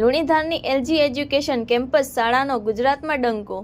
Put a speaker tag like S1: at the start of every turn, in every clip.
S1: લુણીધારની LG education campus શાળાનો ગુજરાતમાં ડંકો.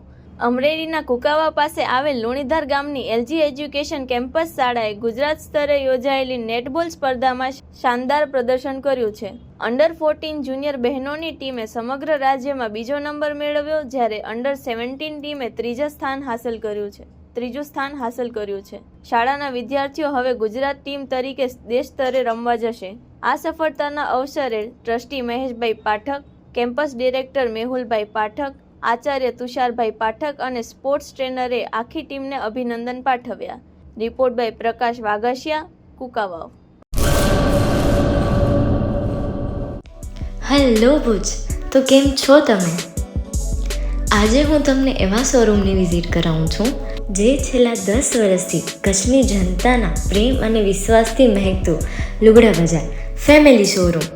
S1: અમરેલીના કુકાવા પાસે આવેલ લુણીધાર ગામની એલજી એજ્યુકેશન કેમ્પસ શાળાએ ગુજરાત સ્તરે યોજાયેલી નેટબોલ સ્પર્ધામાં શાનદાર પ્રદર્શન કર્યું છે. અંડર ફોર્ટીન જુનિયર બહેનોની ટીમે સમગ્ર રાજ્યમાં બીજો નંબર મેળવ્યો, જ્યારે અંડર સેવન્ટીન ટીમે ત્રીજા સ્થાન હાંસલ કર્યું છે. ત્રીજું સ્થાન હાંસલ કર્યું છે. શાળાના વિદ્યાર્થીઓ હવે ગુજરાત ટીમ તરીકે દેશ સ્તરે રમવા જશે. આ સફળતાના અવસરે trustee Maheshbhai Pathak campus director Mehulbhai Pathak, Acharya Tusharbhai Pathak અને સ્પોર્ટ્સ ટ્રેનરે આખી ટીમને અભિનંદન પાઠવ્યા. Report by Prakash Vaghasiya Kukavav.
S2: Hello Bhuj, તો કેમ છો તમે? આજે હું તમને એવા શોરૂમની વિઝિટ કરાવું છું, જે છેલ્લા દસ વર્ષથી કચ્છની જનતાના પ્રેમ અને વિશ્વાસથી મહેકતું લુગડા બજાર, ફેમિલી શોરૂમ.